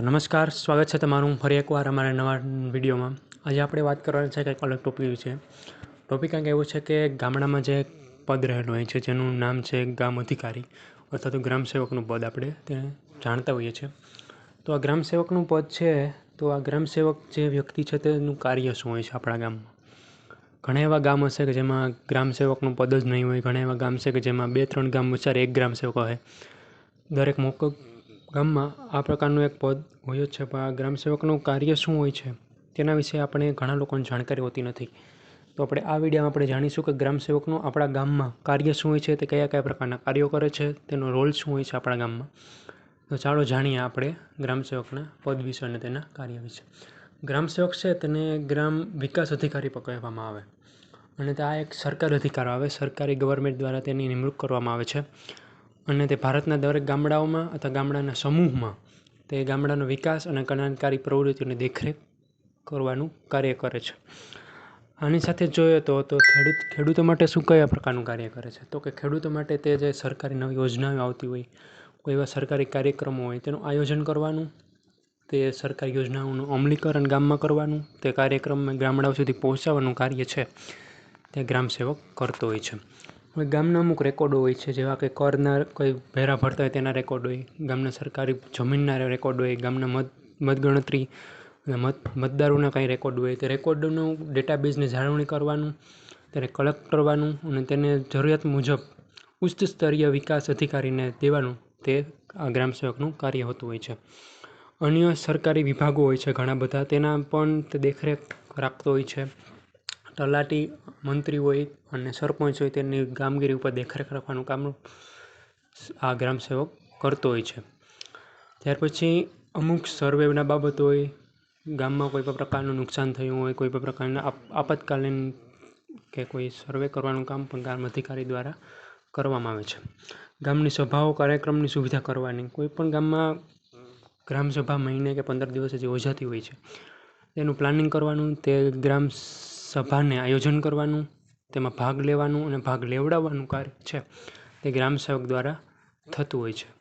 નમસ્કાર, સ્વાગત છે તમારું ફરી એકવાર અમારા નવા વિડીયોમાં. આજે આપણે વાત કરવાની છે કંઈક અલગ ટોપિક છે ટોપિક કંઈક એવું છે કે ગામડામાં જે પદ રહેલું હોય છે, જેનું નામ છે ગામ અધિકારી અથવા તો ગ્રામ સેવકનું પદ આપણે તે જાણતા હોઈએ છીએ. તો આ ગ્રામ સેવકનું પદ છે, તો આ ગ્રામ સેવક જે વ્યક્તિ છે તેનું કાર્ય શું હોય છે આપણા ગામમાં? ઘણા એવા ગામ હશે કે જેમાં ગ્રામ સેવકનું પદ જ નહીં હોય, ઘણા એવા ગામ છે કે જેમાં બે ત્રણ ગામ વચ્ચે એક ગ્રામ સેવક હોય. દરેક મોકો ગામમાં આ પ્રકારનું એક પદ હોય જ છે. પણ આ ગ્રામ સેવકનું કાર્ય શું હોય છે તેના વિશે આપણે ઘણા લોકોને જાણકારી હોતી નથી. તો આપણે આ વિડીયોમાં આપણે જાણીશું કે ગ્રામ સેવકનું આપણા ગામમાં કાર્ય શું હોય છે, તે કયા કયા પ્રકારના કાર્યો કરે છે, તેનો રોલ શું હોય છે આપણા ગામમાં. તો ચાલો જાણીએ આપણે ગ્રામ સેવકના પદ વિશે અને તેના કાર્ય વિશે. ગ્રામ સેવક છે તેને ગ્રામ વિકાસ અધિકારી પણ કહેવામાં આવે. અને તે આ એક સરકારી અધિકાર આવે. સરકારી ગવર્મેન્ટ દ્વારા તેની નિમણૂક કરવામાં આવે છે. અને તે ભારતના દરેક ગામડાઓમાં અથવા ગામડાના સમૂહમાં તે ગામડાનો વિકાસ અને કલ્યાણકારી પ્રવૃત્તિઓની દેખરેખ કરવાનું કાર્ય કરે છે. આની સાથે જોઈએ તો તો ખેડૂત, ખેડૂતો માટે શું કયા પ્રકારનું કાર્ય કરે છે? તો કે ખેડૂતો માટે તે જે સરકારી નવી યોજનાઓ આવતી હોય, કોઈ એવા સરકારી કાર્યક્રમો હોય, તેનું આયોજન કરવાનું, તે સરકારી યોજનાઓનું અમલીકરણ ગામમાં કરવાનું, તે કાર્યક્રમ ગામડાઓ સુધી પહોંચાડવાનું કાર્ય છે, તે ગ્રામ સેવક કરતો હોય છે. ગામના અમુક રેકોર્ડો હોય છે, જેવા કે કરના કોઈ ભેરા ભરતા હોય તેના રેકોર્ડ હોય, ગામના સરકારી જમીનના રેકોર્ડ હોય, ગામના મત, મતગણતરી મત, મતદારોના કાંઈ રેકોર્ડ હોય, તે રેકોર્ડનું ડેટાબેઝની જાળવણી કરવાનું, તેને કલેક્ટ કરવાનું, અને તેને જરૂરિયાત મુજબ ઉચ્ચ સ્તરીય વિકાસ અધિકારીને દેવાનું, તે આ ગ્રામ સેવકનું કાર્ય હોતું હોય છે. અન્ય સરકારી વિભાગો હોય છે ઘણા બધા, તેના પણ તે દેખરેખ રાખતો હોય છે. તલાટી મંત્રી હોય અને સરપંચ હોય તેની કામગીરી ઉપર દેખરેખ રાખવાનું કામ આ ગ્રામ સેવક કરતો હોય છે. ત્યાર પછી અમુક સર્વેના બાબતો હોય, ગામમાં કોઈ પણ પ્રકારનું નુકસાન થયું હોય, કોઈ પણ પ્રકારના આપતકાલીન કે કોઈ સર્વે કરવાનું કામ પણ ગ્રામ અધિકારી દ્વારા કરવામાં આવે છે. ગામની સભાઓ, કાર્યક્રમની સુવિધા કરવાની, કોઈ પણ ગામમાં ગ્રામસભા મહિને કે પંદર દિવસે જે યોજાતી હોય છે. તેનું પ્લાનિંગ કરવાનું, તે ગ્રામ સભાને આયોજન કરવાનું, તેમાં ભાગ લેવાનું અને ભાગ લેવડાવવાનું કાર્ય છે તે ગ્રામ સેવક દ્વારા થતું હોય છે.